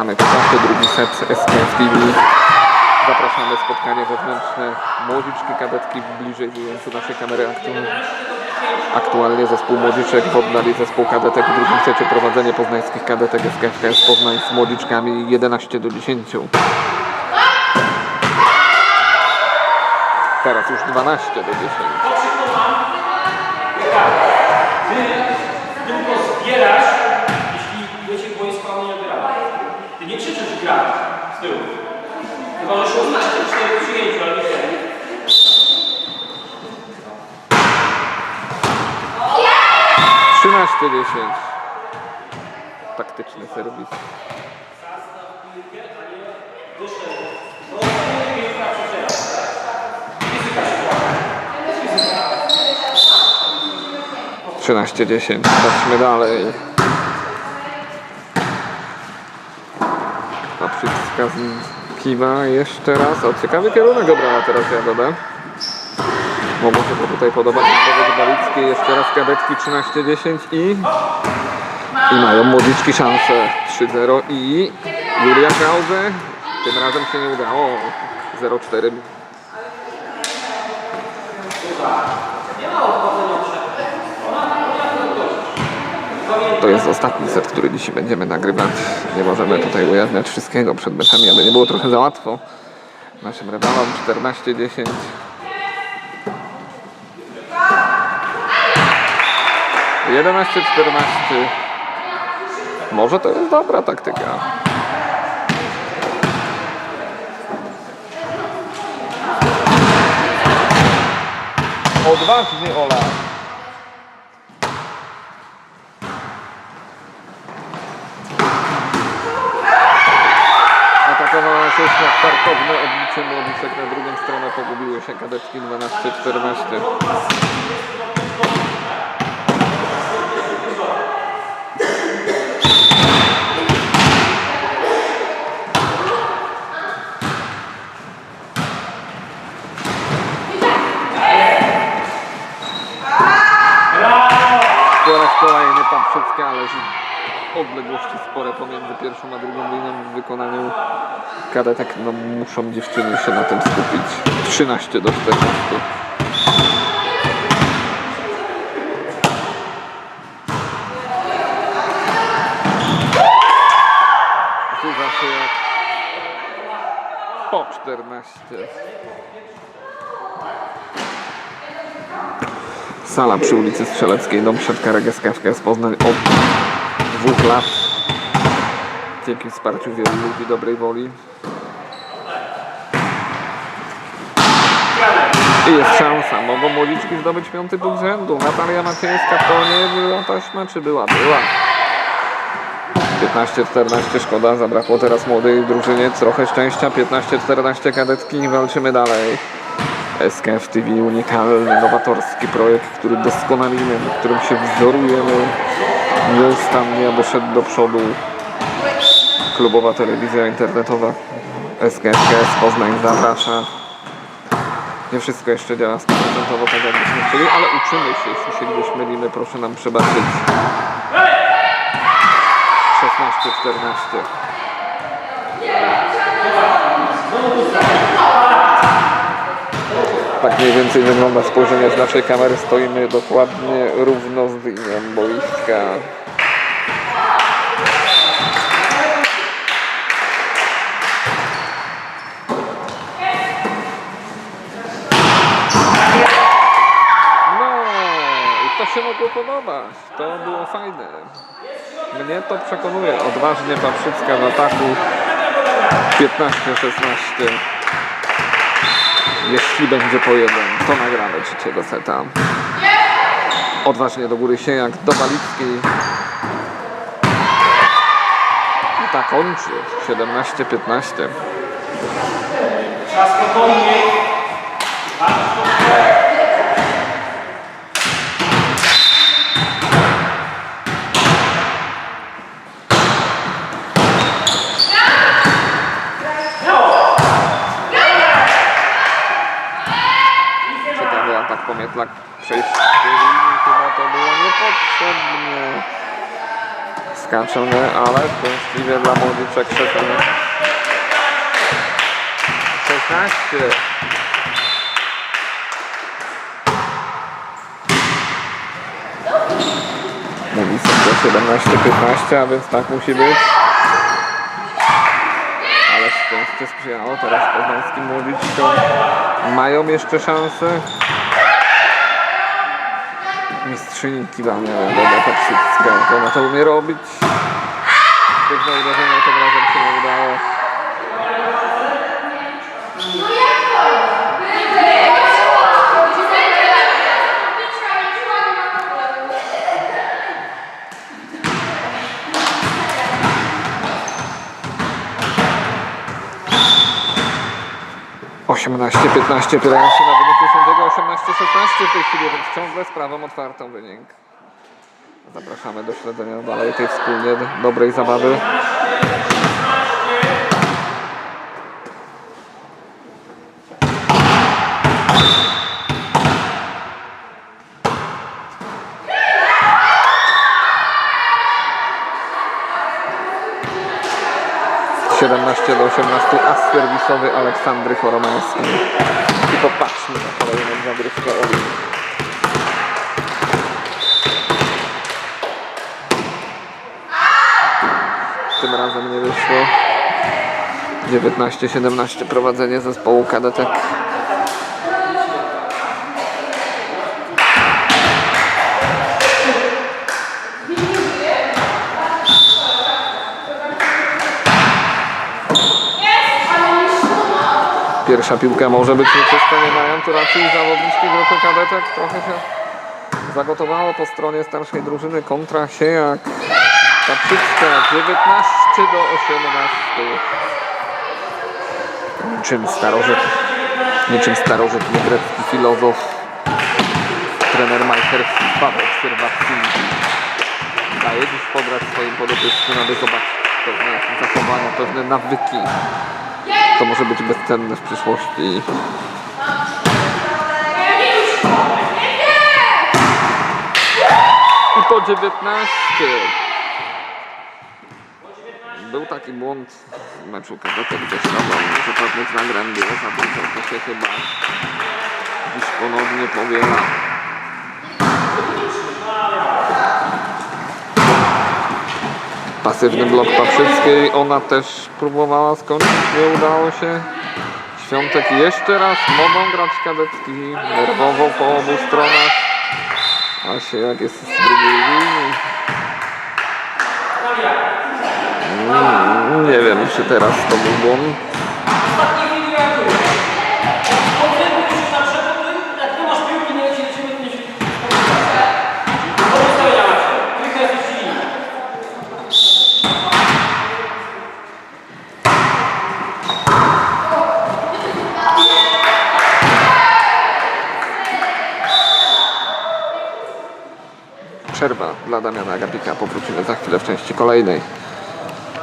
Zapraszamy 52 set SKF TV. Zapraszamy spotkanie wewnętrzne młodziczki kadetki bliżej w ujęciu naszej kamery aktu- Aktualnie zespół młodziczek w oddali zespół kadetek w drugim secie prowadzenie poznańskich kadetek SKFKS Poznań z młodziczkami 11 do 10. Teraz już 12 do 10. tylko zbierasz, jeśli wiecie, bo jest pan nie gra. Ty nie krzyczysz gra z tyłu. Że 16 4 przyjęciu, ale nie wiem. 13 10. Taktyczny serwis. Trzynaście dziesięć. Patrzmy dalej. Paprzycka z kiwa jeszcze raz. O, ciekawy kierunek obrała teraz Jagoda. Może się tutaj podobać Balickiej. Jeszcze raz kadetki 13-10 i... I mają młodziczki szansę 3-0 i Julia Krause. Tym razem się nie udało. 0-4. To jest ostatni set, który dzisiaj będziemy nagrywać. Nie możemy tutaj ujawniać wszystkiego przed meczami, aby nie było trochę za łatwo. Naszym rywalom 14-10. Jedenaście, czternaście. Może to jest dobra taktyka. Odważnie Ola. Startowne oblicze młodzicek na drugą stronę pogubiły się kadetki 12-14. Po raz kolejny Paprzycka, ale odległości spore pomiędzy pierwszą a drugą linią w wykonaniu kadetek. No muszą dziewczyny się na tym skupić. 13 do 14. Zuza się jak po 14. Sala przy ulicy Strzeleckiej, dom siatkarek SKFK z Poznań od dwóch lat. Dzięki wsparciu wielu ludzi dobrej woli. I jest szansa, mogą młodziczki zdobyć piąty punkt rzędu. Natalia Maciejska to nie była taśma, czy była? Była. 15-14 szkoda, zabrakło teraz młodej drużynie, trochę szczęścia, 15-14 kadetki, walczymy dalej. SKF TV unikalny, nowatorski projekt, który doskonalimy, na którym się wzorujemy nieustannie, aby szedł do przodu. Klubowa telewizja internetowa SKFKS Poznań zaprasza. Nie wszystko jeszcze działa stuprocentowo tak jakbyśmy chcieli, ale uczymy się. Jeśli się gdzieś mylimy, proszę nam przebaczyć. 16-14. Tak mniej więcej wygląda spojrzenie z naszej kamery. Stoimy dokładnie równo z linią boiska. No i podobać. To było fajne. Mnie to przekonuje. Odważnie Paprzycka w ataku. 15-16. Jeśli będzie po jeden, to nagramy trzeciego seta. Odważnie do góry się jak do Balickiej. I tak kończy. 17-15. Trzeba spokojnie. Ciekawy Przejście linii chyba to było niepotrzebnie. skaczą, nie? ale szczęśliwie dla młodziczek 16. 16. Mówi sędzia 17-15, a więc tak musi być. Ale szczęście sprzyjało teraz poznańskim młodziczkom. Mają jeszcze szansę. Mistrzyni kiwania Doda Patrzycka, ona to umie robić. Pewne uderzenie tym razem się nie udało. Osiemnaście, 15 opierają się na 18-16 w tej chwili, więc ciągle sprawą otwartą wynik. Zapraszamy do śledzenia dalej tej wspólnie dobrej zabawy. Do 18 as serwisowy Aleksandry Choromańskiej. I popatrzmy na kolejną zagrywkę Oli. Tym razem nie wyszło. 19-17 prowadzenie zespołu kadetek. Pierwsza piłka może być nieczysta, nie mają tu racji zawodniczki grupy kadetek. Trochę się zagotowało po stronie starszej drużyny kontra Siejak. Patrzycka 19 do 18. Niczym starożytny, niczym starożytny grecki filozof, trener majsterski w obserwacji daje dziś pobrać swoim podopiecznym, aby zobaczyć pewne zachowania, pewne nawyki. To może być bezcenne w przyszłości. I po 19. Był taki błąd w meczu kadetek ze Środą, że pewnych nagrań było za dużo, to się chyba dziś ponownie powiela. Pasywny blok Paprzyckiej, ona też próbowała skończyć, nie udało się. Świątek jeszcze raz, mogą grać kadetki, nerwowo po obu stronach. A się jak jest z drugiej linii. Mm, Nie wiem, czy teraz to był błąd. Ostatniej chwili reaguje. Potem musisz na przykład, jak nie masz piłki, nie leci do ciebie, to nie się Do ustawienia macie. Trójka jest w linii. Przerwa dla Damiana Agapika, powrócimy za chwilę w części kolejnej.